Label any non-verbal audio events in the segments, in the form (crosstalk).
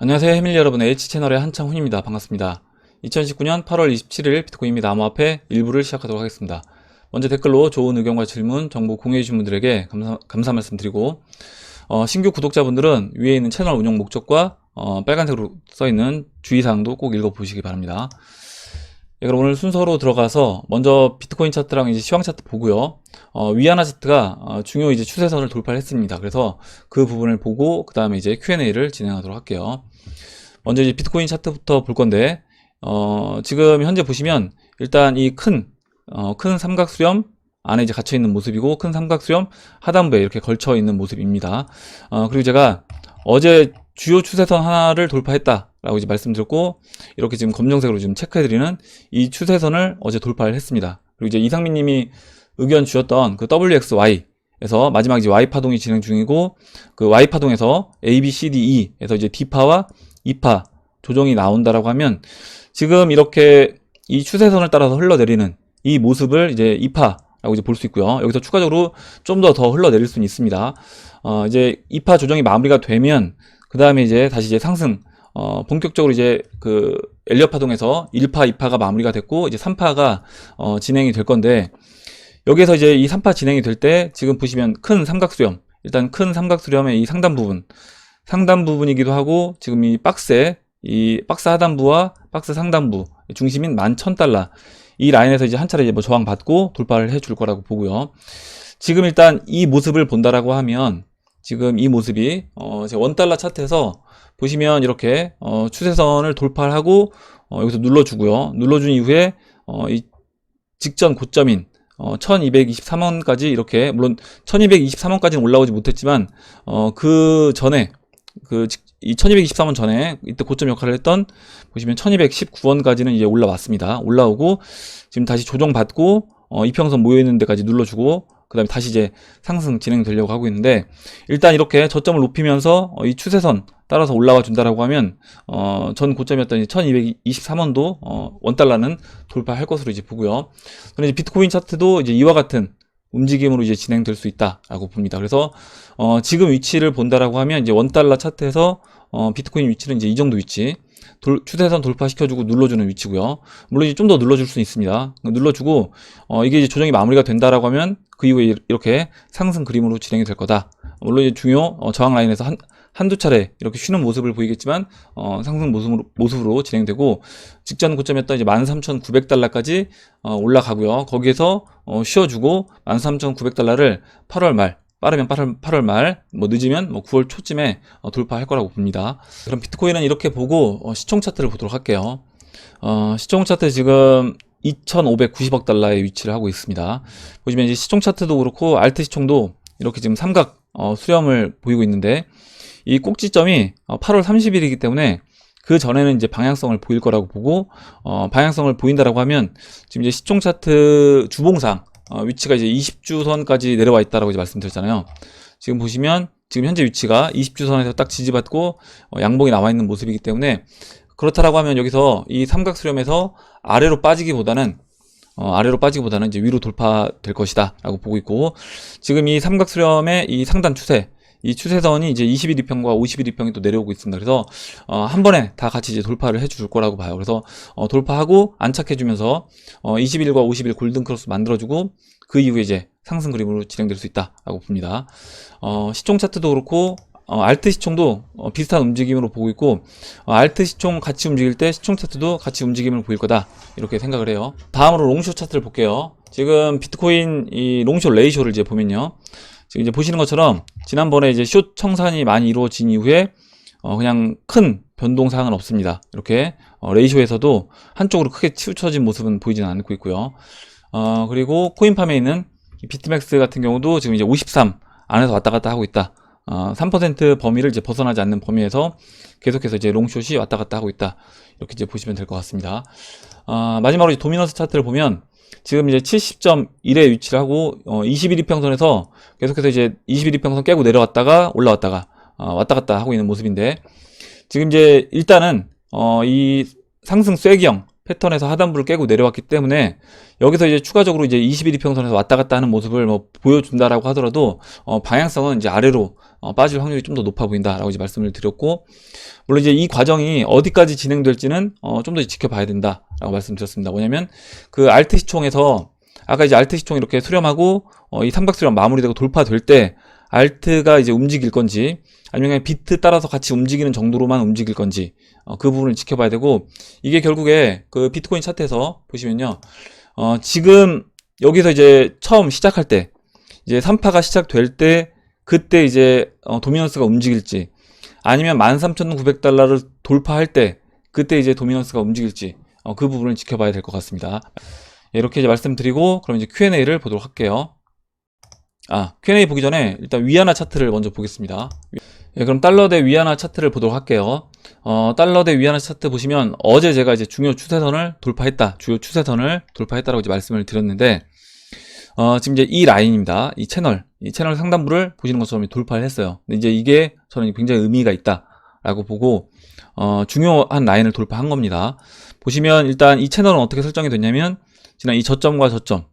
안녕하세요 해밀 여러분의 H채널의 한창훈입니다. 반갑습니다. 2019년 8월 27일 비트코인 및 암호화폐 일부를 시작하도록 하겠습니다. 먼저 댓글로 좋은 의견과 질문, 정보 공유해주신 분들에게 감사, 감사 말씀드리고 어, 신규 구독자분들은 위에 있는 채널 운영 목적과 어, 빨간색으로 써있는 주의사항도 꼭 읽어보시기 바랍니다. 예, 그럼 오늘 순서로 들어가서 먼저 비트코인 차트랑 이제 시황 차트 보고요. 어, 위안화 차트가 어, 중요 이제 추세선을 돌파를 했습니다. 그래서 그 부분을 보고 그 다음에 이제 Q&A를 진행하도록 할게요. 먼저 이제 비트코인 차트부터 볼 건데 어, 지금 현재 보시면 일단 이큰 어, 큰 삼각수렴 안에 이제 갇혀 있는 모습이고 큰 삼각수렴 하단부에 이렇게 걸쳐 있는 모습입니다. 어, 그리고 제가 어제 주요 추세선 하나를 돌파했다 라고 이제 말씀드렸고 이렇게 지금 검정색으로 지금 체크해드리는 이 추세선을 어제 돌파를 했습니다. 그리고 이제 이상민 님이 의견 주셨던 그 WXY에서 마지막 이제 Y 파동이 진행 중이고 그 Y 파동에서 A, B, C, D, E에서 이제 D파와 E파 조정이 나온다라고 하면 지금 이렇게 이 추세선을 따라서 흘러내리는 이 모습을 이제 E파라고 이제 볼 수 있고요. 여기서 추가적으로 좀더더 흘러내릴 수는 있습니다. 어, 이제 2파 조정이 마무리가 되면 그 다음에 이제 다시 이제 상승 어, 본격적으로 이제 그 엘리엇 파동에서 1파, 2파가 마무리가 됐고 이제 3파가 어, 진행이 될 건데 여기에서 이제 이 3파 진행이 될 때 지금 보시면 큰 삼각수렴 일단 큰 삼각수렴의 이 상단 부분 상단 부분이기도 하고 지금 이 박스에 이 박스 하단부와 박스 상단부 중심인 11,000달러 이 라인에서 이제 한 차례 이제 뭐 저항 받고 돌파를 해줄 거라고 보고요. 지금 일단 이 모습을 본다라고 하면 지금 이 모습이 어, 제 원달러 차트에서 보시면 이렇게 어, 추세선을 돌파를 하고 어, 여기서 눌러주고요. 눌러준 이후에 어, 이 직전 고점인 어, 1223원까지 이렇게 물론 1223원까지는 올라오지 못했지만 어, 그 전에 그 이 1223원 전에 이때 고점 역할을 했던 보시면 1219원까지는 이제 올라왔습니다. 올라오고 지금 다시 조정받고 어, 이평선 모여 있는 데까지 눌러주고 그 다음에 다시 이제 상승 진행되려고 하고 있는데 일단 이렇게 저점을 높이면서 어, 이 추세선 따라서 올라와 준다라고 하면 어, 전 고점이었던 1223원도 어, 원달러는 돌파할 것으로 이제 보고요. 그런데 비트코인 차트도 이제 이와 같은 움직임으로 이제 진행될 수 있다라고 봅니다. 그래서 어, 지금 위치를 본다라고 하면 이제 원 달러 차트에서 어, 비트코인 위치는 이제 이 정도 위치. 돌, 추세선 돌파시켜주고 눌러주는 위치고요. 물론 좀 더 눌러줄 수 있습니다. 눌러주고 어, 이게 이제 조정이 마무리가 된다라고 하면 그 이후에 이렇게 상승 그림으로 진행이 될 거다. 물론 이제 중요 어, 저항 라인에서 한, 한두 차례 이렇게 쉬는 모습을 보이겠지만 어, 상승 모습으로, 모습으로 진행되고 직전 고점이었던 이제 13,900달러까지 어, 올라가고요. 거기에서 어, 쉬어주고 13,900달러를 8월 말 빠르면 8월, 8월 말, 뭐 늦으면 뭐 9월 초쯤에 어, 돌파할 거라고 봅니다. 그럼 비트코인은 이렇게 보고 어, 시총 차트를 보도록 할게요. 어, 시총 차트 지금 2,590억 달러의 위치를 하고 있습니다. 보시면 이제 시총 차트도 그렇고 알트 시총도 이렇게 지금 삼각 어, 수렴을 보이고 있는데 이 꼭지점이 어, 8월 30일이기 때문에 그 전에는 이제 방향성을 보일 거라고 보고 어, 방향성을 보인다라고 하면 지금 이제 시총 차트 주봉상 어, 위치가 이제 20주선까지 내려와 있다라고 이제 말씀드렸잖아요. 지금 보시면 지금 현재 위치가 20주선에서 딱 지지받고 어, 양봉이 나와 있는 모습이기 때문에 그렇다라고 하면 여기서 이 삼각 수렴에서 아래로 빠지기보다는 어, 아래로 빠지기보다는 이제 위로 돌파될 것이다라고 보고 있고 지금 이 삼각 수렴의 이 상단 추세 이 추세선이 이제 21 2평과 51 2평이 또 내려오고 있습니다. 그래서 어, 한 번에 다 같이 이제 돌파를 해줄 거라고 봐요. 그래서 어, 돌파하고 안착해주면서 어, 21과 51 골든 크로스 만들어주고 그 이후에 이제 상승 그림으로 진행될 수 있다라고 봅니다. 어, 시총 차트도 그렇고 어, 알트 시총도 어, 비슷한 움직임으로 보고 있고 어, 알트 시총 같이 움직일 때 시총 차트도 같이 움직임을 보일 거다 이렇게 생각을 해요. 다음으로 롱쇼 차트를 볼게요. 지금 비트코인 이 롱쇼 레이쇼를 이제 보면요. 지금 이제 보시는 것처럼 지난번에 이제 숏 청산이 많이 이루어진 이후에 어 그냥 큰 변동 사항은 없습니다. 이렇게 어 레이쇼에서도 한쪽으로 크게 치우쳐진 모습은 보이지는 않고 있고요. 어 그리고 코인팜에 있는 비트맥스 같은 경우도 지금 이제 53 안에서 왔다 갔다 하고 있다. 어, 3% 범위를 이제 벗어나지 않는 범위에서 계속해서 이제 롱숏이 왔다 갔다 하고 있다. 이렇게 이제 보시면 될 것 같습니다. 어, 마지막으로 도미너스 차트를 보면 지금 이제 70.1에 위치를 하고 어, 21이평선에서 계속해서 이제 21이평선 깨고 내려왔다가 올라왔다가 어, 왔다 갔다 하고 있는 모습인데 지금 이제 일단은 어, 이 상승 쐐기형 패턴에서 하단부를 깨고 내려왔기 때문에 여기서 이제 추가적으로 이제 21이평선에서 왔다 갔다 하는 모습을 뭐 보여준다라고 하더라도 어, 방향성은 이제 아래로 어, 빠질 확률이 좀 더 높아 보인다라고 이제 말씀을 드렸고 물론 이제 이 과정이 어디까지 진행될지는 어, 좀 더 지켜봐야 된다라고 말씀드렸습니다. 뭐냐면 그 알트 시총에서 아까 이제 알트 시총 이렇게 수렴하고 어, 이 삼박 수렴 마무리되고 돌파될 때 알트가 이제 움직일 건지 아니면 그냥 비트 따라서 같이 움직이는 정도로만 움직일 건지 어, 그 부분을 지켜봐야 되고 이게 결국에 그 비트코인 차트에서 보시면요 어, 지금 여기서 이제 처음 시작할 때 이제 3파가 시작될 때 그때 이제 어, 도미넌스가 움직일지 아니면 13,900달러를 돌파할 때 그때 이제 도미넌스가 움직일지 어, 그 부분을 지켜봐야 될 것 같습니다. 이렇게 이제 말씀드리고 그럼 이제 Q&A를 보도록 할게요. 아, Q&A 보기 전에 일단 위안화 차트를 먼저 보겠습니다. 예, 그럼 달러 대 위안화 차트를 보도록 할게요. 어, 달러 대 위안화 차트 보시면 어제 제가 이제 중요 추세선을 돌파했다. 주요 추세선을 돌파했다라고 이제 말씀을 드렸는데 어, 지금 이제 이 라인입니다. 이 채널, 이 채널 상단부를 보시는 것처럼 돌파를 했어요. 근데 이제 이게 저는 굉장히 의미가 있다라고 보고 어, 중요한 라인을 돌파한 겁니다. 보시면 일단 이 채널은 어떻게 설정이 됐냐면 지난 이 저점과 저점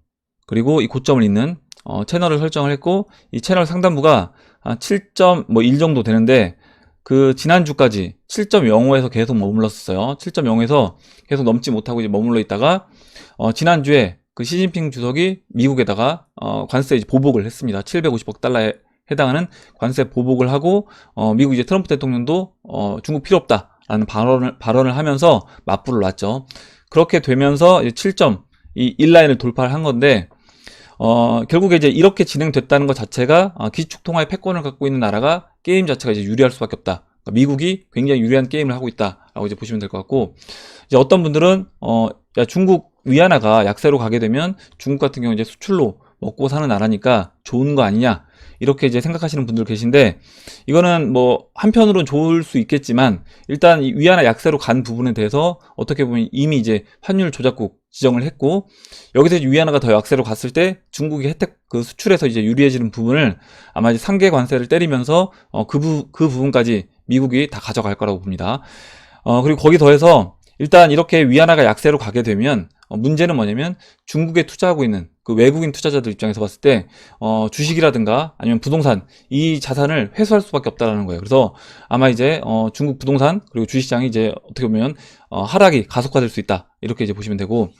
그리고 이 고점을 잇는 어, 채널을 설정을 했고 이 채널 상단부가 한 7.1 정도 되는데 그 지난주까지 7.05에서 계속 머물렀어요. 7.0에서 계속 넘지 못하고 이제 머물러 있다가 어, 지난주에 그 시진핑 주석이 미국에다가 어, 관세 보복을 했습니다. 750억 달러에 해당하는 관세 보복을 하고 어, 미국 이제 트럼프 대통령도 어, 중국 필요 없다라는 발언을 발언을 하면서 맞불을 놨죠. 그렇게 되면서 7점 이 1라인을 돌파를 한 건데 어, 결국에 이제 이렇게 진행됐다는 것 자체가 어, 기축 통화의 패권을 갖고 있는 나라가 게임 자체가 이제 유리할 수밖에 없다. 그러니까 미국이 굉장히 유리한 게임을 하고 있다라고 이제 보시면 될 것 같고 이제 어떤 분들은 어, 야, 중국 위안화가 약세로 가게 되면 중국 같은 경우 이제 수출로 먹고 사는 나라니까 좋은 거 아니냐 이렇게 이제 생각하시는 분들 계신데 이거는 뭐 한편으로는 좋을 수 있겠지만 일단 이 위안화 약세로 간 부분에 대해서 어떻게 보면 이미 이제 환율 조작국 지정을 했고 여기서 위안화가 더 약세로 갔을 때 중국이 혜택 그 수출에서 이제 유리해지는 부분을 아마 이제 상계 관세를 때리면서 어, 그, 부, 그 부분까지 미국이 다 가져갈 거라고 봅니다. 어, 그리고 거기 더해서 일단 이렇게 위안화가 약세로 가게 되면 어, 문제는 뭐냐면 중국에 투자하고 있는 그 외국인 투자자들 입장에서 봤을 때 어, 주식이라든가 아니면 부동산 이 자산을 회수할 수밖에 없다라는 거예요. 그래서 아마 이제 어, 중국 부동산 그리고 주식시장이 이제 어떻게 보면 어, 하락이 가속화될 수 있다 이렇게 이제 보시면 되고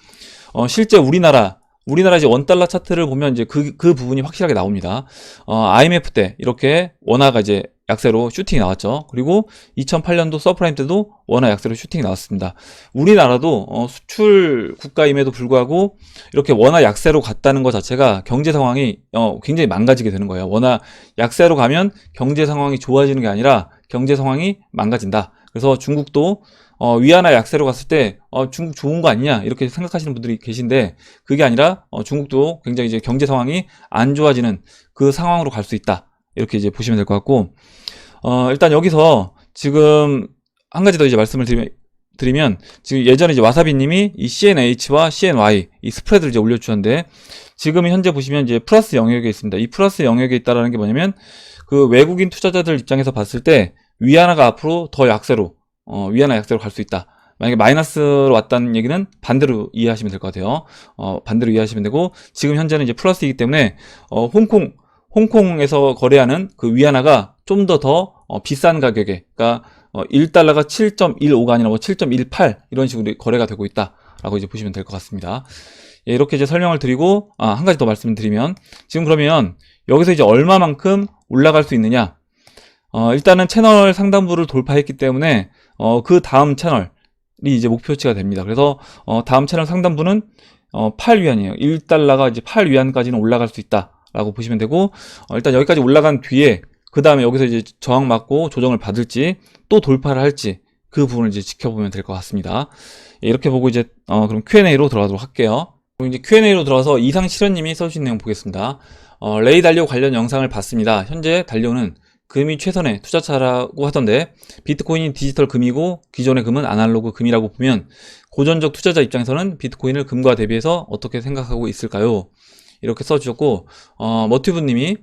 어, 실제 우리나라 우리나라 이제 원달러 차트를 보면 이제 그, 그 부분이 확실하게 나옵니다. 어, IMF 때 이렇게 원화가 이제 약세로 슈팅이 나왔죠. 그리고 2008년도 서프라임 때도 원화 약세로 슈팅이 나왔습니다. 우리나라도 어, 수출 국가임에도 불구하고 이렇게 원화 약세로 갔다는 것 자체가 경제 상황이 어, 굉장히 망가지게 되는 거예요. 원화 약세로 가면 경제 상황이 좋아지는 게 아니라 경제 상황이 망가진다. 그래서 중국도 어, 위안화 약세로 갔을 때 어, 중국 좋은 거 아니냐 이렇게 생각하시는 분들이 계신데 그게 아니라 어, 중국도 굉장히 이제 경제 상황이 안 좋아지는 그 상황으로 갈 수 있다 이렇게 이제 보시면 될 것 같고 어, 일단 여기서 지금 한 가지 더 이제 말씀을 드리면, 드리면 지금 예전에 이제 와사비님이 이 CNH와 CNY 이 스프레드를 이제 올려주셨는데 지금 현재 보시면 이제 플러스 영역에 있습니다. 이 플러스 영역에 있다라는 게 뭐냐면 그 외국인 투자자들 입장에서 봤을 때 위안화가 앞으로 더 약세로 어, 위안화 약세로 갈 수 있다. 만약에 마이너스로 왔다는 얘기는 반대로 이해하시면 될 것 같아요. 어, 반대로 이해하시면 되고 지금 현재는 이제 플러스이기 때문에 어, 홍콩 홍콩에서 거래하는 그 위안화가 좀더더 어, 비싼 가격에 그러니까 어, 1달러가 7.15가 아니라 뭐 7.18 이런 식으로 거래가 되고 있다라고 이제 보시면 될 것 같습니다. 예, 이렇게 이제 설명을 드리고 아, 한 가지 더 말씀드리면 지금 그러면 여기서 이제 얼마만큼 올라갈 수 있느냐? 어, 일단은 채널 상단부를 돌파했기 때문에 어, 그 다음 채널이 이제 목표치가 됩니다. 그래서 어, 다음 채널 상단부는 어, 8위안이에요. 1달러가 이제 8위안까지는 올라갈 수 있다라고 보시면 되고 어, 일단 여기까지 올라간 뒤에 그 다음에 여기서 이제 저항 맞고 조정을 받을지 또 돌파를 할지 그 부분을 이제 지켜보면 될 것 같습니다. 예, 이렇게 보고 이제 어, 그럼 Q&A로 들어가도록 할게요. 이제 Q&A로 들어가서 이상 실현님이 써주신 내용 보겠습니다. 어, 레이 달리오 관련 영상을 봤습니다. 현재 달리오는 금이 최선의 투자차라고 하던데 비트코인이 디지털 금이고 기존의 금은 아날로그 금이라고 보면 고전적 투자자 입장에서는 비트코인을 금과 대비해서 어떻게 생각하고 있을까요? 이렇게 써주셨고 어, 머티브님이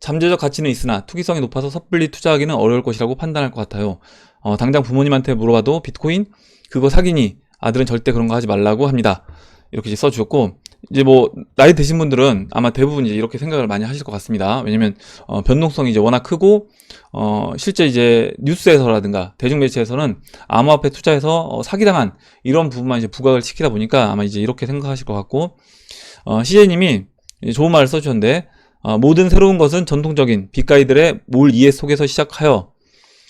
잠재적 가치는 있으나 투기성이 높아서 섣불리 투자하기는 어려울 것이라고 판단할 것 같아요. 어, 당장 부모님한테 물어봐도 비트코인 그거 사기니 아들은 절대 그런 거 하지 말라고 합니다. 이렇게 써주셨고 이제 뭐 나이 드신 분들은 아마 대부분 이제 이렇게 생각을 많이 하실 것 같습니다. 왜냐면 어, 변동성이 이제 워낙 크고 어, 실제 이제 뉴스에서라든가 대중매체에서는 암호화폐 투자해서 어, 사기당한 이런 부분만 이제 부각을 시키다 보니까 아마 이제 이렇게 생각하실 것 같고 어, CJ님이 좋은 말을 써주셨는데 어, 모든 새로운 것은 전통적인 빅가이들의 몰 이해 속에서 시작하여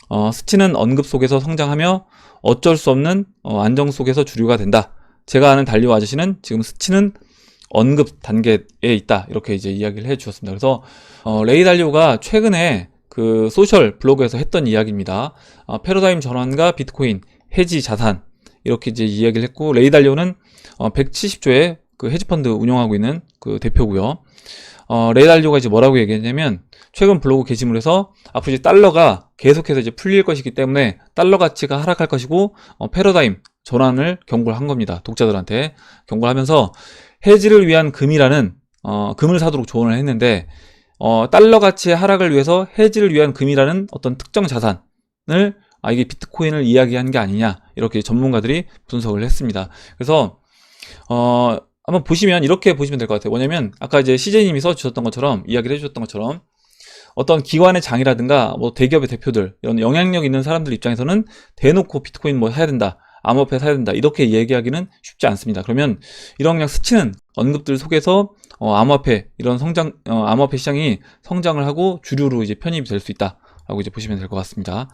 어, 스치는 언급 속에서 성장하며 어쩔 수 없는 어, 안정 속에서 주류가 된다. 제가 아는 달리오 아저씨는 지금 스치는 언급 단계에 있다. 이렇게 이제 이야기를 해 주셨습니다. 그래서 어, 레이 달리오가 최근에 그 소셜 블로그에서 했던 이야기입니다. 어, 패러다임 전환과 비트코인, 해지 자산 이렇게 이제 이야기를 했고 레이 달리오는 어, 170조의 그 헤지펀드 운영하고 있는 그 대표고요. 어, 레이 달리오가 이제 뭐라고 얘기했냐면 최근 블로그 게시물에서 앞으로 이제 달러가 계속해서 이제 풀릴 것이기 때문에 달러 가치가 하락할 것이고 어, 패러다임 전환을 경고를 한 겁니다. 독자들한테 경고를 하면서 해지를 위한 금이라는 어, 금을 사도록 조언을 했는데 어, 달러 가치의 하락을 위해서 해지를 위한 금이라는 어떤 특정 자산을 아 이게 비트코인을 이야기한 게 아니냐 이렇게 전문가들이 분석을 했습니다. 그래서 어, 한번 보시면 이렇게 보시면 될 것 같아요. 뭐냐면 아까 이제 CJ님이 써주셨던 것처럼 이야기를 해주셨던 것처럼 어떤 기관의 장이라든가 뭐 대기업의 대표들 이런 영향력 있는 사람들 입장에서는 대놓고 비트코인 뭐 해야 된다. 암호화폐 사야 된다. 이렇게 얘기하기는 쉽지 않습니다. 그러면 이런 그냥 스치는 언급들 속에서 어, 암호화폐 이런 성장 어, 암호화폐 시장이 성장을 하고 주류로 이제 편입이 될 수 있다. 라고 이제 보시면 될 것 같습니다.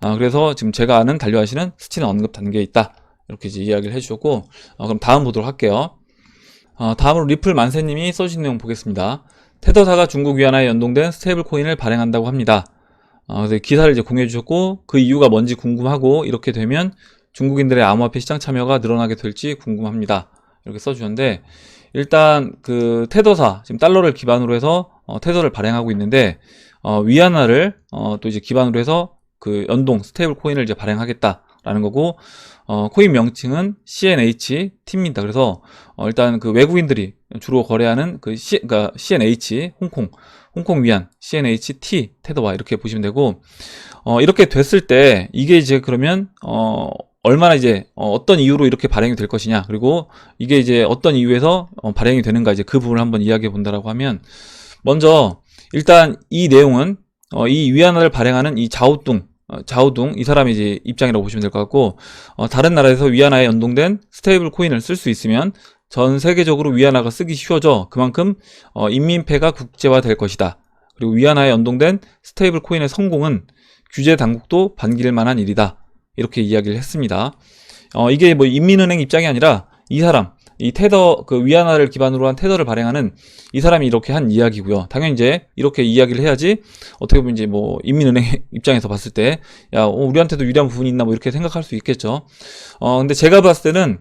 아, 그래서 지금 제가 아는 달려하시는 스치는 언급 단계에 있다. 이렇게 이제 이야기를 해주셨고, 어, 그럼 다음 보도록 할게요. 어, 다음으로 리플 만세님이 써주신 내용 보겠습니다. 테더사가 중국 위안화에 연동된 스테이블 코인을 발행한다고 합니다. 어, 기사를 이제 공유해 주셨고, 그 이유가 뭔지 궁금하고, 이렇게 되면 중국인들의 암호화폐 시장 참여가 늘어나게 될지 궁금합니다. 이렇게 써주셨는데, 일단 그 테더사, 지금 달러를 기반으로 해서 어, 테더를 발행하고 있는데, 어, 위안화를 어, 또 이제 기반으로 해서 그 연동 스테이블 코인을 이제 발행하겠다라는 거고, 어, 코인 명칭은 CNH T입니다. 그래서 어, 일단 그 외국인들이 주로 거래하는 그 C, 그러니까 CNH 홍콩 홍콩 위안 CNH T 테더와 이렇게 보시면 되고 어, 이렇게 됐을 때 이게 이제 그러면 어, 얼마나 이제 어, 떤 이유로 이렇게 발행이 될 것이냐 그리고 이게 이제 어떤 이유에서 어, 발행이 되는가 이제 그 부분을 한번 이야기해 본다라고 하면 먼저 일단 이 내용은 어, 이 위안화를 발행하는 이 자오뚱 어, 자오둥 이 사람이 이제 입장이라고 보시면 될 것 같고 어, 다른 나라에서 위안화에 연동된 스테이블 코인을 쓸 수 있으면 전 세계적으로 위안화가 쓰기 쉬워져 그만큼 어, 인민폐가 국제화 될 것이다. 그리고 위안화에 연동된 스테이블 코인의 성공은 규제 당국도 반길 만한 일이다. 이렇게 이야기를 했습니다. 어, 이게 뭐 인민은행 입장이 아니라 이 사람 이 테더 그 위안화를 기반으로 한 테더를 발행하는 이 사람이 이렇게 한 이야기고요. 당연히 이제 이렇게 이야기를 해야지 어떻게 보면 이제 뭐 인민은행 (laughs) 입장에서 봤을 때 야 어, 우리한테도 유리한 부분이 있나 뭐 이렇게 생각할 수 있겠죠. 어 근데 제가 봤을 때는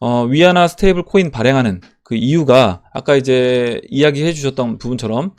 어 위안화 스테이블 코인 발행하는 그 이유가 아까 이제 이야기해 주셨던 부분처럼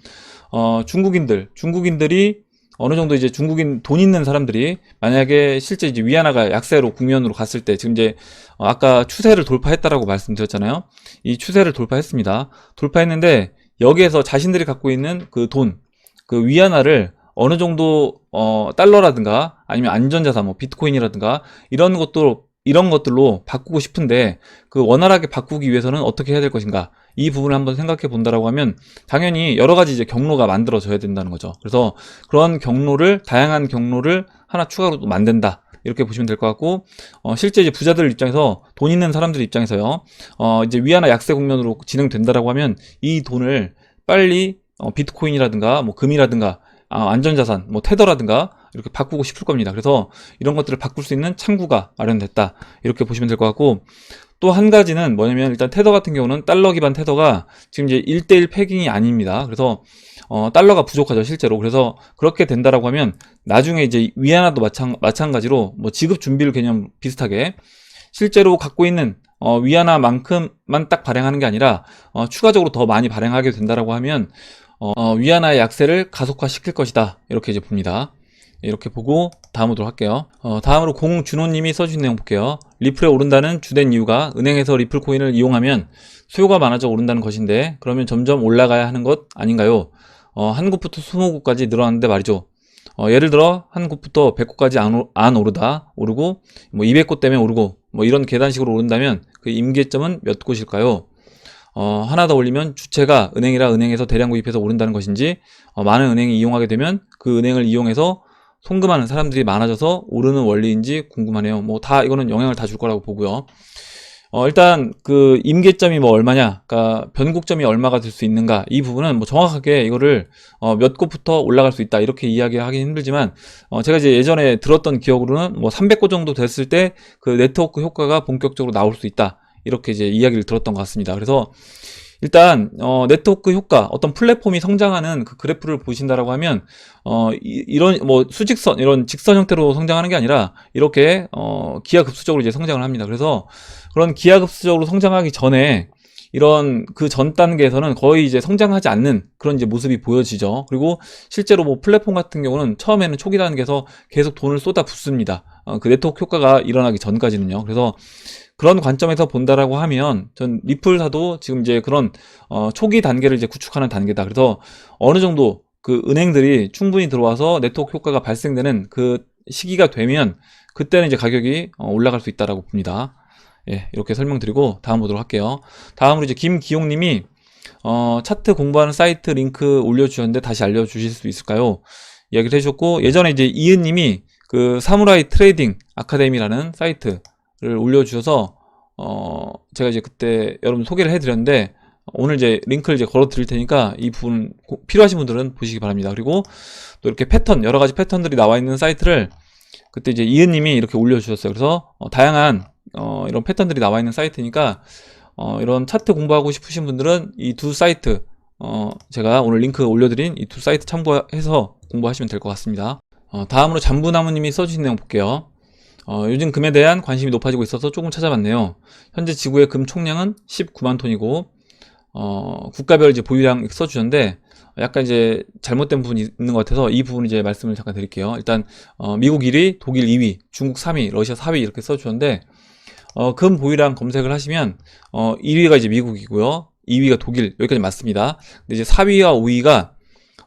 어 중국인들 중국인들이 어느 정도 이제 중국인 돈 있는 사람들이 만약에 실제 이제 위안화가 약세로 국면으로 갔을 때 지금 이제 어, 아까 추세를 돌파했다라고 말씀드렸잖아요. 이 추세를 돌파했습니다. 돌파했는데 여기에서 자신들이 갖고 있는 그 돈, 그 위안화를 어느 정도 어 달러라든가 아니면 안전자산 뭐 비트코인이라든가 이런 것도 이런 것들로 바꾸고 싶은데 그 원활하게 바꾸기 위해서는 어떻게 해야 될 것인가 이 부분을 한번 생각해 본다라고 하면 당연히 여러 가지 이제 경로가 만들어져야 된다는 거죠. 그래서 그런 경로를 다양한 경로를 하나 추가로 만든다. 이렇게 보시면 될 것 같고 어, 실제 이제 부자들 입장에서 돈 있는 사람들 입장에서요. 어, 이제 위안화 약세 국면으로 진행된다라고 하면 이 돈을 빨리 어, 비트코인이라든가 뭐 금이라든가 아, 안전자산, 뭐 테더라든가 이렇게 바꾸고 싶을 겁니다. 그래서 이런 것들을 바꿀 수 있는 창구가 마련됐다. 이렇게 보시면 될 것 같고 또 한 가지는 뭐냐면 일단 테더 같은 경우는 달러 기반 테더가 지금 이제 1대1 패깅이 아닙니다. 그래서 어, 달러가 부족하죠, 실제로. 그래서 그렇게 된다라고 하면 나중에 이제 위안화도 마찬, 마찬가지로 뭐 지급 준비를 개념 비슷하게 실제로 갖고 있는 어, 위안화만큼만 딱 발행하는 게 아니라 어, 추가적으로 더 많이 발행하게 된다라고 하면 어, 어, 위안화의 약세를 가속화시킬 것이다. 이렇게 이제 봅니다. 이렇게 보고 다음 으로 할게요. 어, 다음으로 공준호님이 써주신 내용 볼게요. 리플에 오른다는 주된 이유가 은행에서 리플 코인을 이용하면 수요가 많아져 오른다는 것인데 그러면 점점 올라가야 하는 것 아닌가요? 어, 한 곳부터 20곳까지 늘어났는데 말이죠. 어, 예를 들어 한 곳부터 100곳까지 안, 오, 안 오르다 오르고 뭐 200곳 때문에 오르고 뭐 이런 계단식으로 오른다면 그 임계점은 몇 곳일까요? 어, 하나 더 올리면 주체가 은행이라 은행에서 대량 구입해서 오른다는 것인지 어, 많은 은행이 이용하게 되면 그 은행을 이용해서 송금하는 사람들이 많아져서 오르는 원리인지 궁금하네요. 뭐 다 이거는 영향을 다 줄 거라고 보고요. 어, 일단 그 임계점이 뭐 얼마냐, 그러니까 변곡점이 얼마가 될 수 있는가 이 부분은 뭐 정확하게 이거를 어, 몇 곳부터 올라갈 수 있다 이렇게 이야기하기 힘들지만 어, 제가 이제 예전에 들었던 기억으로는 뭐 300곳 정도 됐을 때 그 네트워크 효과가 본격적으로 나올 수 있다 이렇게 이제 이야기를 들었던 것 같습니다. 그래서 일단 어, 네트워크 효과 어떤 플랫폼이 성장하는 그 그래프를 보신다라고 하면 어, 이, 런뭐 수직선 이런 직선 형태로 성장하는 게 아니라 이렇게 어, 기하급수적으로 이제 성장을 합니다. 그래서 그런 기하급수적으로 성장하기 전에 이런 그 전 단계에서는 거의 이제 성장하지 않는 그런 이제 모습이 보여지죠. 그리고 실제로 뭐 플랫폼 같은 경우는 처음에는 초기 단계에서 계속 돈을 쏟아 붓습니다. 어, 그 네트워크 효과가 일어나기 전까지는요. 그래서 그런 관점에서 본다라고 하면 전 리플사도 지금 이제 그런 어, 초기 단계를 이제 구축하는 단계다. 그래서 어느 정도 그 은행들이 충분히 들어와서 네트워크 효과가 발생되는 그 시기가 되면 그때는 이제 가격이 어, 올라갈 수 있다라고 봅니다. 예, 이렇게 설명드리고 다음 보도록 할게요. 다음으로 이제 김기용님이 어, 차트 공부하는 사이트 링크 올려주셨는데 다시 알려주실 수 있을까요? 이야기를 해주셨고 예전에 이제 이은님이 그 사무라이 트레이딩 아카데미라는 사이트를 올려주셔서 어, 제가 이제 그때 여러분 소개를 해드렸는데 오늘 이제 링크를 이제 걸어 드릴 테니까 이 부분 고- 필요하신 분들은 보시기 바랍니다. 그리고 또 이렇게 패턴 여러 가지 패턴들이 나와 있는 사이트를 그때 이제 이은님이 이렇게 올려주셨어요. 그래서 어, 다양한 어, 이런 패턴들이 나와 있는 사이트니까 어, 이런 차트 공부하고 싶으신 분들은 이 두 사이트 어, 제가 오늘 링크 올려드린 이 두 사이트 참고해서 공부하시면 될 것 같습니다. 어, 다음으로 잠부나무님이 써주신 내용 볼게요. 어, 요즘 금에 대한 관심이 높아지고 있어서 조금 찾아봤네요. 현재 지구의 금 총량은 19만 톤이고 어, 국가별 이제 보유량 써주셨는데 약간 이제 잘못된 부분이 있는 것 같아서 이 부분 이제 말씀을 잠깐 드릴게요. 일단 어, 미국 1위, 독일 2위, 중국 3위, 러시아 4위 이렇게 써주셨는데 어, 금 보유량 검색을 하시면 어, 1위가 이제 미국이고요. 2위가 독일 여기까지 맞습니다. 근데 이제 4위와 5위가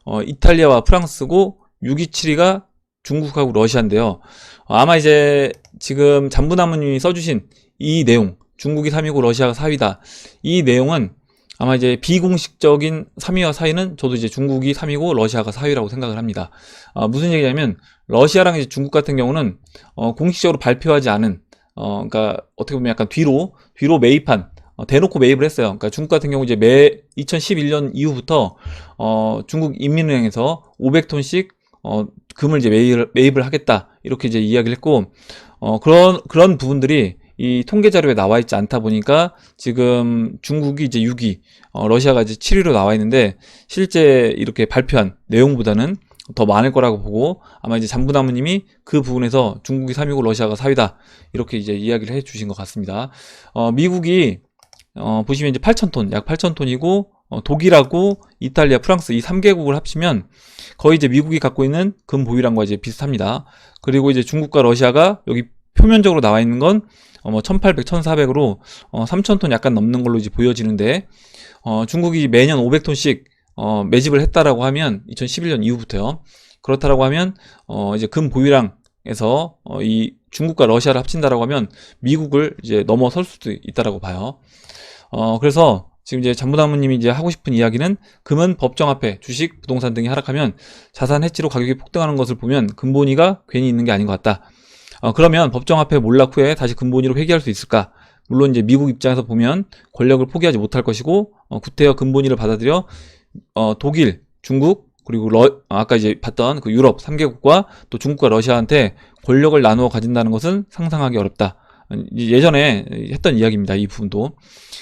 어, 이탈리아와 프랑스고 6위, 7위가 중국하고 러시아인데요. 어, 아마 이제 지금 잠부나무님이 써주신 이 내용 중국이 3위고 러시아가 4위다. 이 내용은 아마 이제 비공식적인 3위와 4위는 저도 이제 중국이 3위고 러시아가 4위라고 생각을 합니다. 아, 무슨 얘기냐면 러시아랑 이제 중국 같은 경우는 어, 공식적으로 발표하지 않은 어, 그러니까 어떻게 보면 약간 뒤로 뒤로 매입한 어, 대놓고 매입을 했어요. 그러니까 중국 같은 경우 이제 매 2011년 이후부터 어, 중국 인민은행에서 500톤씩 어, 금을 이제 매입을, 매입을 하겠다 이렇게 이제 이야기를 했고 어, 그런 그런 부분들이 이 통계 자료에 나와 있지 않다 보니까 지금 중국이 이제 6위, 어, 러시아가 이제 7위로 나와 있는데 실제 이렇게 발표한 내용보다는 더 많을 거라고 보고 아마 이제 잠부나무님이 그 부분에서 중국이 3위고 러시아가 4위다 이렇게 이제 이야기를 해주신 것 같습니다. 어, 미국이 어, 보시면 이제 8,000톤, 약 8,000톤이고 어, 독일하고 이탈리아, 프랑스 이 3개국을 합치면 거의 이제 미국이 갖고 있는 금 보유량과 이제 비슷합니다. 그리고 이제 중국과 러시아가 여기 표면적으로 나와 있는 건 어, 뭐 1800, 1400으로 어, 3000톤 약간 넘는 걸로 이제 보여지는데 어, 중국이 매년 500톤씩 어, 매집을 했다라고 하면 2011년 이후부터요. 그렇다라고 하면 어, 이제 금 보유량에서 어, 이 중국과 러시아를 합친다라고 하면 미국을 이제 넘어설 수도 있다라고 봐요. 어, 그래서 지금 이제 잠부나무님이 이제 하고 싶은 이야기는 금은 법정 화폐, 주식, 부동산 등이 하락하면 자산 해지로 가격이 폭등하는 것을 보면 근본위가 괜히 있는 게 아닌 것 같다. 어, 그러면 법정 화폐 몰락 후에 다시 근본위로 회귀할 수 있을까? 물론 이제 미국 입장에서 보면 권력을 포기하지 못할 것이고 어, 구태여 근본위를 받아들여 어, 독일, 중국 그리고 러, 어, 아까 이제 봤던 그 유럽 3개국과 또 중국과 러시아한테 권력을 나누어 가진다는 것은 상상하기 어렵다. 어, 예전에 했던 이야기입니다. 이 부분도.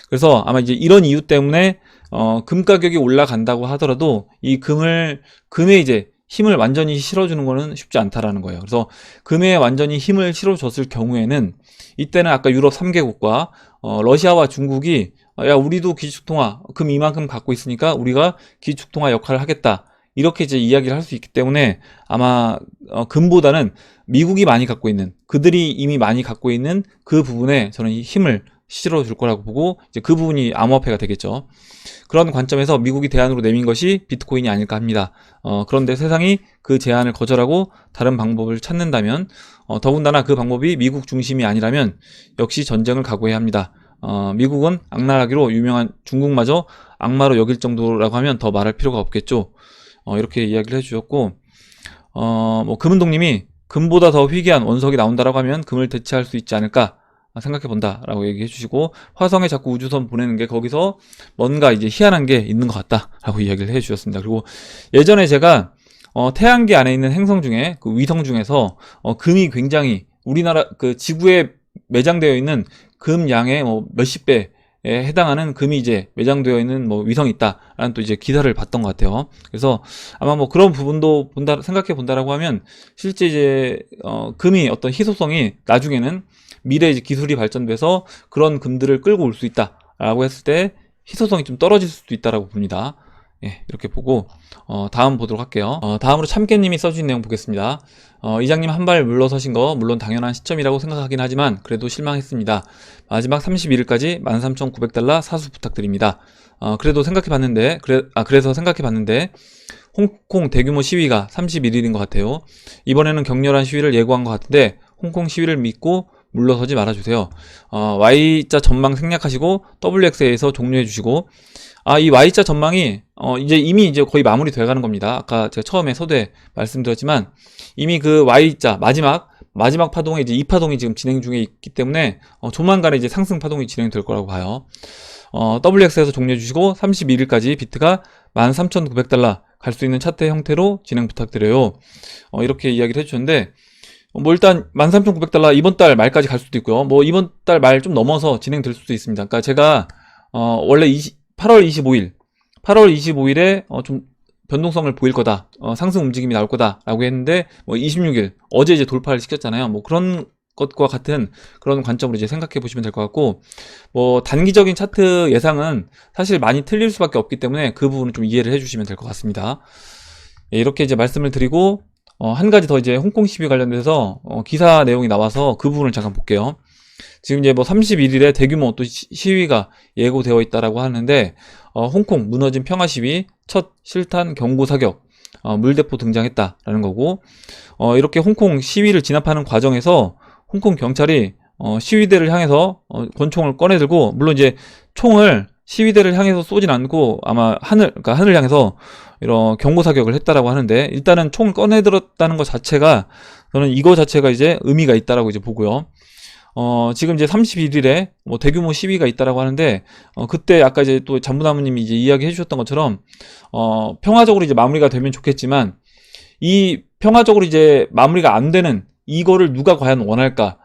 그래서 아마 이제 이런 이유 때문에 어, 금 가격이 올라간다고 하더라도 이 금을 금에 이제 힘을 완전히 실어주는 거는 쉽지 않다라는 거예요. 그래서 금에 완전히 힘을 실어줬을 경우에는 이때는 아까 유럽 3개국과 어, 러시아와 중국이 어, 야 우리도 기축통화 금 이만큼 갖고 있으니까 우리가 기축통화 역할을 하겠다 이렇게 이제 이야기를 할 수 있기 때문에 아마 어, 금보다는 미국이 많이 갖고 있는 그들이 이미 많이 갖고 있는 그 부분에 저는 이 힘을 실으로 줄 거라고 보고 이제 그 부분이 암호화폐가 되겠죠. 그런 관점에서 미국이 대안으로 내민 것이 비트코인이 아닐까 합니다. 어, 그런데 세상이 그 제안을 거절하고 다른 방법을 찾는다면 어, 더군다나 그 방법이 미국 중심이 아니라면 역시 전쟁을 각오해야 합니다. 어, 미국은 악랄하기로 유명한 중국마저 악마로 여길 정도라고 하면 더 말할 필요가 없겠죠. 어, 이렇게 이야기를 해주셨고, 어, 뭐, 금은동님이 금보다 더 희귀한 원석이 나온다라고 하면 금을 대체할 수 있지 않을까 생각해 본다라고 얘기해 주시고, 화성에 자꾸 우주선 보내는 게 거기서 뭔가 이제 희한한 게 있는 것 같다라고 이야기를 해 주셨습니다. 그리고 예전에 제가 어, 태양계 안에 있는 행성 중에 그 위성 중에서 어, 금이 굉장히 우리나라 그 지구에 매장되어 있는 금 양의 뭐 몇십 배에 해당하는 금이 이제 매장되어 있는 뭐 위성이 있다 라는 또 이제 기사를 봤던 것 같아요. 그래서 아마 뭐 그런 부분도 본다 생각해 본다라고 하면 실제 이제 어, 금이 어떤 희소성이 나중에는 미래 이제 기술이 발전돼서 그런 금들을 끌고 올 수 있다라고 했을 때 희소성이 좀 떨어질 수도 있다라고 봅니다. 예, 이렇게 보고 어, 다음 보도록 할게요. 어, 다음으로 참깨님이 써주신 내용 보겠습니다. 어, 이장님 한 발 물러서신 거 물론 당연한 시점이라고 생각하긴 하지만 그래도 실망했습니다. 마지막 31일까지 13,900달러 사수 부탁드립니다. 어, 그래도 생각해봤는데 그래, 아 그래서 생각해봤는데 홍콩 대규모 시위가 31일인 것 같아요. 이번에는 격렬한 시위를 예고한 것 같은데 홍콩 시위를 믿고 물러서지 말아주세요. 어, Y자 전망 생략하시고 WX에서 종료해 주시고 아, 이 Y자 전망이 어, 이제 이미 이제 거의 마무리 돼 가는 겁니다. 아까 제가 처음에 서두에 말씀드렸지만 이미 그 Y자 마지막 마지막 파동에 이제 이 파동이 지금 진행 중에 있기 때문에 어, 조만간에 이제 상승 파동이 진행될 거라고 봐요. 어, WX에서 종료해 주시고 31일까지 비트가 13,900달러 갈 수 있는 차트 형태로 진행 부탁드려요. 어, 이렇게 이야기를 해주셨는데 뭐 일단 13,900달러 이번 달 말까지 갈 수도 있고요. 뭐 이번 달 말 좀 넘어서 진행될 수도 있습니다. 그러니까 제가 어, 원래 20, 8월 25일, 8월 25일에 어, 좀 변동성을 보일 거다, 어, 상승 움직임이 나올 거다라고 했는데 뭐 26일 어제 이제 돌파를 시켰잖아요. 뭐 그런 것과 같은 그런 관점으로 이제 생각해 보시면 될 것 같고 뭐 단기적인 차트 예상은 사실 많이 틀릴 수밖에 없기 때문에 그 부분은 좀 이해를 해주시면 될 것 같습니다. 예, 이렇게 이제 말씀을 드리고 어, 한 가지 더 이제 홍콩 시위 관련돼서 어, 기사 내용이 나와서 그 부분을 잠깐 볼게요. 지금 이제 뭐 31일에 대규모 또 시- 시위가 예고되어 있다라고 하는데 어, 홍콩 무너진 평화 시위 첫 실탄 경고 사격 어, 물대포 등장했다라는 거고 어, 이렇게 홍콩 시위를 진압하는 과정에서 홍콩 경찰이 어, 시위대를 향해서 어, 권총을 꺼내들고 물론 이제 총을 시위대를 향해서 쏘진 않고 아마 하늘 그러니까 하늘을 향해서 이런 경고 사격을 했다라고 하는데 일단은 총을 꺼내들었다는 것 자체가 저는 이거 자체가 이제 의미가 있다라고 이제 보고요. 어, 지금 이제 31일에 뭐 대규모 시위가 있다라고 하는데, 어, 그때 아까 이제 또 잠부나무님이 이제 이야기 해주셨던 것처럼, 어, 평화적으로 이제 마무리가 되면 좋겠지만, 이 평화적으로 이제 마무리가 안 되는 이거를 누가 과연 원할까?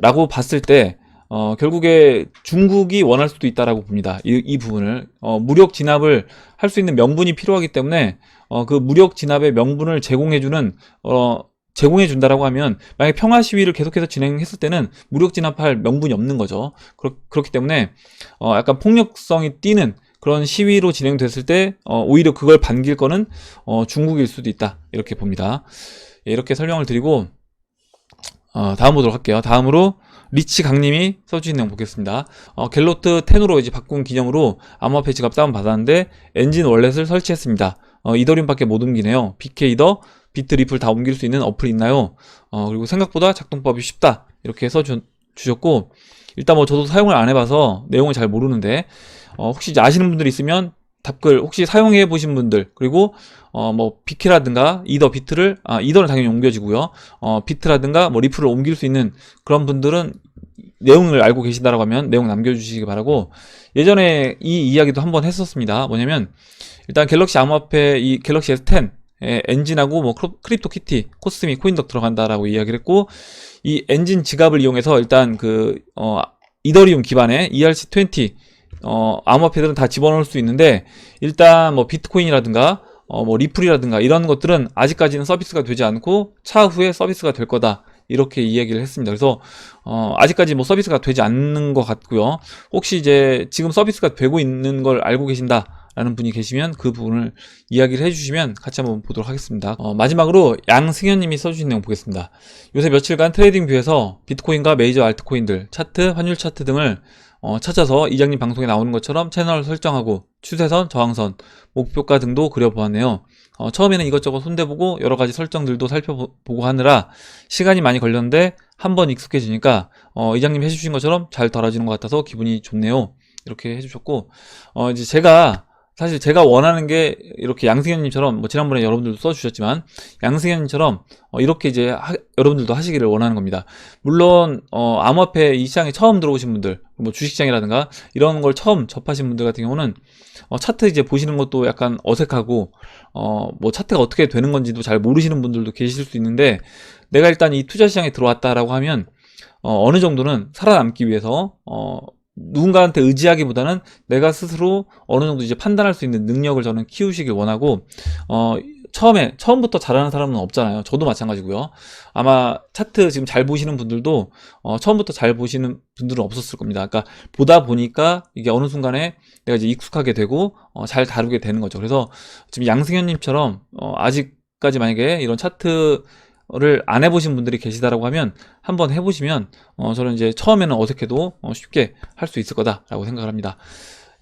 라고 봤을 때, 어, 결국에 중국이 원할 수도 있다라고 봅니다. 이, 이 부분을. 어, 무력 진압을 할 수 있는 명분이 필요하기 때문에, 어, 그 무력 진압의 명분을 제공해주는, 어, 제공해 준다라고 하면 만약에 평화 시위를 계속해서 진행했을 때는 무력 진압할 명분이 없는 거죠. 그렇, 기 때문에 어, 약간 폭력성이 띠는 그런 시위로 진행됐을 때 어, 오히려 그걸 반길 거는 어, 중국일 수도 있다 이렇게 봅니다. 예, 이렇게 설명을 드리고 어, 다음 보도록 할게요. 다음으로 리치 강님이 써주신 내용 보겠습니다. 어, 갤로트 10으로 이제 바꾼 기념으로 암호화폐 지갑 다운 받았는데 엔진 월렛을 설치했습니다. 어, 이더리움밖에 못 옮기네요. BK더 비트 리플 다 옮길 수 있는 어플이 있나요? 어, 그리고 생각보다 작동법이 쉽다. 이렇게 해서 주, 주셨고, 일단 뭐 저도 사용을 안 해봐서 내용을 잘 모르는데, 어, 혹시 아시는 분들 있으면 답글 혹시 사용해 보신 분들, 그리고 어, 뭐 비키라든가 이더 비트를, 아, 이더는 당연히 옮겨지고요. 어, 비트라든가 뭐 리플을 옮길 수 있는 그런 분들은 내용을 알고 계신다라고 하면 내용 남겨주시기 바라고, 예전에 이 이야기도 한번 했었습니다. 뭐냐면, 일단 갤럭시 암호화폐 이 갤럭시 S10 에, 엔진하고 뭐 크립토 키티, 코스미, 코인덕 들어간다라고 이야기를 했고 이 엔진 지갑을 이용해서 일단 그 어, 이더리움 기반의 ERC20 어, 암호화폐들은 다 집어넣을 수 있는데 일단 뭐 비트코인이라든가 어, 뭐 리플이라든가 이런 것들은 아직까지는 서비스가 되지 않고 차후에 서비스가 될 거다. 이렇게 이야기를 했습니다. 그래서 어, 아직까지 뭐 서비스가 되지 않는 것 같고요. 혹시 이제 지금 서비스가 되고 있는 걸 알고 계신다. 라는 분이 계시면 그 부분을 이야기를 해주시면 같이 한번 보도록 하겠습니다. 어, 마지막으로 양승현님이 써주신 내용 보겠습니다. 요새 며칠간 트레이딩 뷰에서 비트코인과 메이저 알트코인들, 차트, 환율 차트 등을 어, 찾아서 이장님 방송에 나오는 것처럼 채널 설정하고 추세선, 저항선, 목표가 등도 그려보았네요. 어, 처음에는 이것저것 손대보고 여러 가지 설정들도 살펴보고 하느라 시간이 많이 걸렸는데 한번 익숙해지니까 어, 이장님 해주신 것처럼 잘 달아지는 것 같아서 기분이 좋네요. 이렇게 해주셨고 어, 이제 제가 사실 제가 원하는 게 이렇게 양승현님처럼 뭐 지난번에 여러분들도 써주셨지만 양승현님처럼 어, 이렇게 이제 하- 여러분들도 하시기를 원하는 겁니다. 물론 어, 암호화폐 이 시장에 처음 들어오신 분들, 뭐 주식시장이라든가 이런 걸 처음 접하신 분들 같은 경우는 어, 차트 이제 보시는 것도 약간 어색하고 어, 뭐 차트가 어떻게 되는 건지도 잘 모르시는 분들도 계실 수 있는데 내가 일단 이 투자 시장에 들어왔다라고 하면 어, 어느 정도는 살아남기 위해서 어, 누군가한테 의지하기보다는 내가 스스로 어느 정도 이제 판단할 수 있는 능력을 저는 키우시길 원하고 어 처음에 처음부터 잘하는 사람은 없잖아요. 저도 마찬가지고요. 아마 차트 지금 잘 보시는 분들도 어 처음부터 잘 보시는 분들은 없었을 겁니다. 그러니까 보다 보니까 이게 어느 순간에 내가 이제 익숙하게 되고 어, 잘 다루게 되는 거죠. 그래서 지금 양승현님처럼 어, 아직까지 만약에 이런 차트 를 안 해보신 분들이 계시다라고 하면 한번 해보시면 어, 저는 이제 처음에는 어색해도 어, 쉽게 할 수 있을 거다라고 생각을 합니다.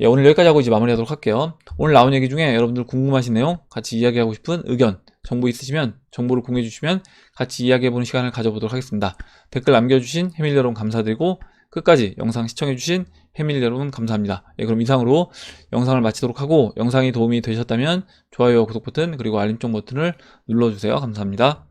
예, 오늘 여기까지 하고 이제 마무리하도록 할게요. 오늘 나온 얘기 중에 여러분들 궁금하신 내용, 같이 이야기하고 싶은 의견, 정보 있으시면 정보를 공유해 주시면 같이 이야기해보는 시간을 가져보도록 하겠습니다. 댓글 남겨주신 해밀 여러분 감사드리고 끝까지 영상 시청해주신 해밀 여러분 감사합니다. 예, 그럼 이상으로 영상을 마치도록 하고 영상이 도움이 되셨다면 좋아요와 구독 버튼 그리고 알림 종 버튼을 눌러주세요. 감사합니다.